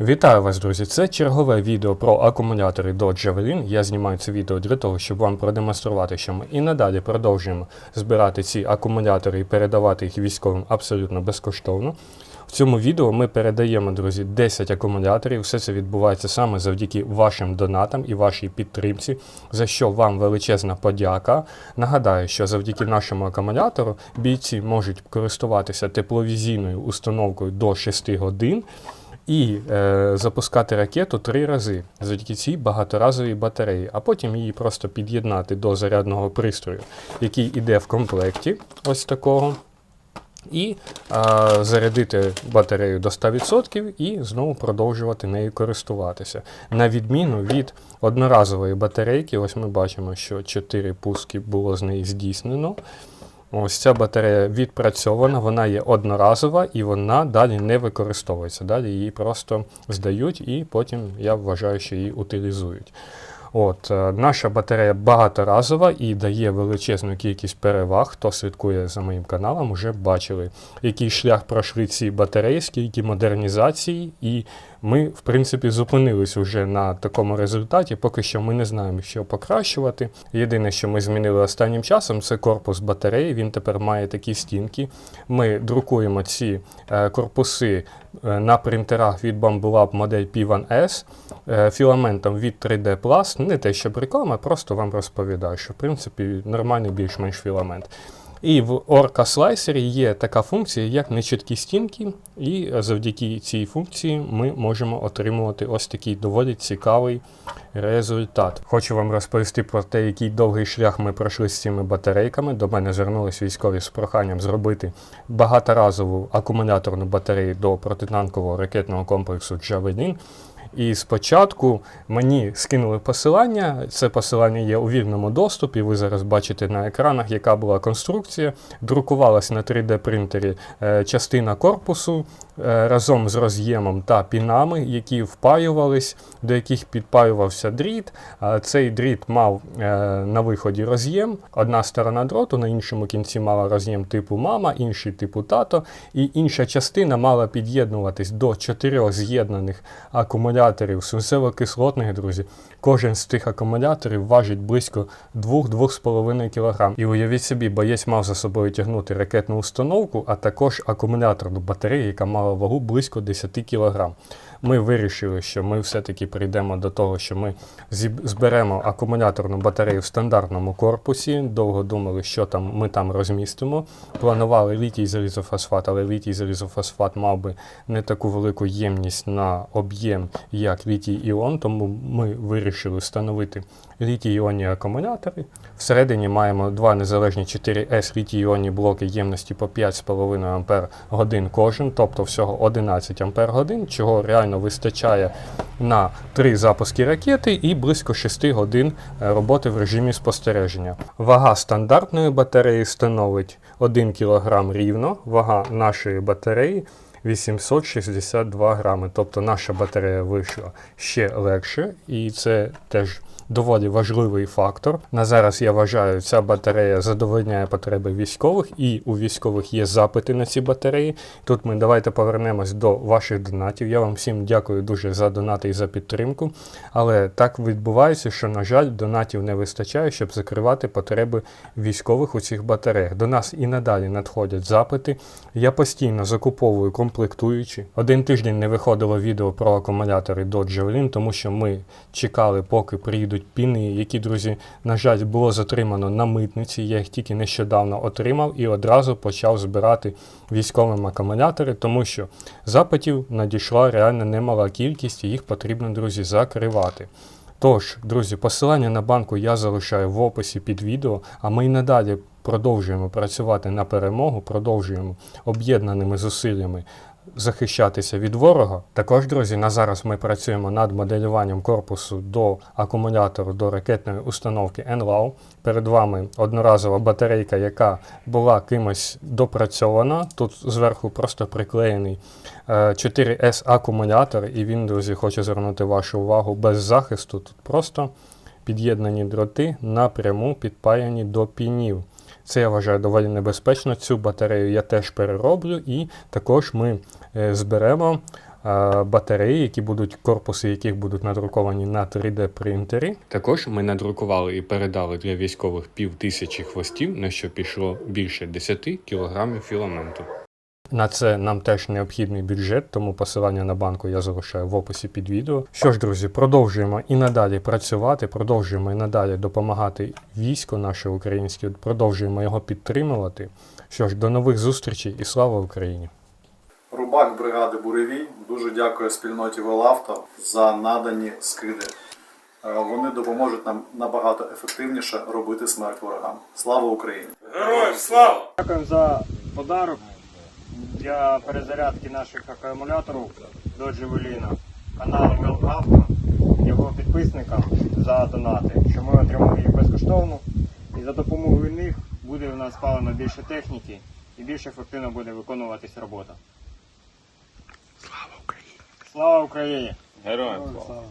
Вітаю вас, друзі! Це чергове відео про акумулятори до Javelin. Я знімаю це відео для того, щоб вам продемонструвати, що ми і надалі продовжуємо збирати ці акумулятори і передавати їх військовим абсолютно безкоштовно. В цьому відео ми передаємо, друзі, 10 акумуляторів. Все це відбувається саме завдяки вашим донатам і вашій підтримці, за що вам величезна подяка. Нагадаю, що завдяки нашому акумулятору бійці можуть користуватися тепловізійною установкою до 6 годин і е, запускати ракету три рази завдяки цій багаторазовій батареї, а потім її просто під'єднати до зарядного пристрою, який іде в комплекті, ось такого. І а, зарядити батарею до 100% і знову продовжувати нею користуватися. На відміну від одноразової батарейки, ось ми бачимо, що 4 пуски було з неї здійснено. Ось ця батарея відпрацьована, вона є одноразова і вона далі не використовується. Далі її просто здають і потім я вважаю, що її утилізують. От, е, Наша батарея багаторазова і дає величезну кількість переваг. Хто слідкує за моїм каналом, вже бачили, який шлях пройшли ці батареї, скільки модернізації, і ми, в принципі, зупинились вже на такому результаті. Поки що ми не знаємо, що покращувати. Єдине, що ми змінили останнім часом, це корпус батареї. Він тепер має такі стінки. Ми друкуємо ці е, корпуси е, на принтерах від Bambulab модель P1S е, філаментом від 3D Plus. Не те, що реклама, просто вам розповідаю, що в принципі нормальний більш-менш філамент. І в Orca Slicer є така функція, як нечіткі стінки, і завдяки цій функції ми можемо отримувати ось такий доволі цікавий результат. Хочу вам розповісти про те, який довгий шлях ми пройшли з цими батарейками. До мене звернулись військові з проханням зробити багаторазову акумуляторну батарею до протитанкового ракетного комплексу Javelin. І спочатку мені скинули посилання. Це посилання є у вільному доступі. Ви зараз бачите на екранах, яка була конструкція. Друкувалась на 3D-принтері е, частина корпусу разом з роз'ємом та пінами, які впаювались, до яких підпаювався дріт. Е, Цей дріт мав е, на виході роз'єм. Одна сторона дроту, на іншому кінці мала роз'єм типу мама, інший типу тато, і інша частина мала під'єднуватись до чотирьох з'єднаних акумуляторів свинцево-кислотних, друзі. Кожен з тих акумуляторів важить близько 2-2,5 кг. І уявіть собі, боєць мав за собою тягнути ракетну установку, а також акумуляторну батарею, яка мала вагу близько 10 кг. Ми вирішили, що ми все-таки прийдемо до того, що ми зберемо акумуляторну батарею в стандартному корпусі. Довго думали, що там ми там розмістимо. Планували літій залізофосфат, але літій залізофосфат мав би не таку велику ємність на об'єм, як літій іон, тому ми вирішили встановити літій іонні акумулятори. Всередині маємо два незалежні 4С літій іонні блоки ємності по 5,5 Ах годин кожен, тобто всього 11 Ампер годин, чого реально вистачає на три запуски ракети і близько 6 годин е, роботи в режимі спостереження. Вага стандартної батареї становить 1 кг рівно, вага нашої батареї 862 грами. Тобто наша батарея вийшла ще легше, і це теж доволі важливий фактор. На зараз я вважаю, ця батарея задовольняє потреби військових, і у військових є запити на ці батареї. Тут ми давайте повернемось до ваших донатів. Я вам всім дякую дуже за донати і за підтримку. Але так відбувається, що, на жаль, донатів не вистачає, щоб закривати потреби військових у цих батареях. До нас і надалі надходять запити. Я постійно закуповую комплектуючі. Один тиждень не виходило відео про акумулятори до Javelin, тому що ми чекали, поки приїдуть піни, які, друзі, на жаль, було затримано на митниці. Я їх тільки нещодавно отримав і одразу почав збирати військовим акумулятори, тому що запитів надійшла реально немала кількість, і їх потрібно, друзі, закривати. Тож, друзі, посилання на банку я залишаю в описі під відео, а ми й надалі продовжуємо працювати на перемогу, продовжуємо об'єднаними зусиллями захищатися від ворога. Також, друзі, на зараз ми працюємо над моделюванням корпусу до акумулятору до ракетної установки NLAW. Перед вами одноразова батарейка, яка була кимось допрацьована. Тут зверху просто приклеєний е, 4S акумулятор, і він, друзі, хочу звернути вашу увагу без захисту. Тут просто під'єднані дроти напряму підпаяні до пінів. Це я вважаю доволі небезпечно. Цю батарею я теж перероблю, і також ми е, зберемо е, батареї, які будуть корпуси, яких будуть надруковані на 3D принтері. Також ми надрукували і передали для військових пів тисячі хвостів, на що пішло більше 10 кілограмів філаменту. На це нам теж необхідний бюджет, тому посилання на банку я залишаю в описі під відео. Що ж, друзі, продовжуємо і надалі працювати, продовжуємо і надалі допомагати війську наше українське, продовжуємо його підтримувати. Що ж, до нових зустрічей і слава Україні! Рубак бригади Буревій дуже дякує спільноті Велавто за надані скиди. Е, Вони допоможуть нам набагато ефективніше робити смерть ворогам. Слава Україні! Дякуємо за подарок для перезарядки наших акумуляторів до Джевеліна. Каналу Велавто, його підписникам за донати, що ми отримали їх безкоштовно. І за допомогою них буде у нас спалено більше техніки і більш ефективно буде виконуватись робота. Слава Україні! Слава Україні! Героям слава!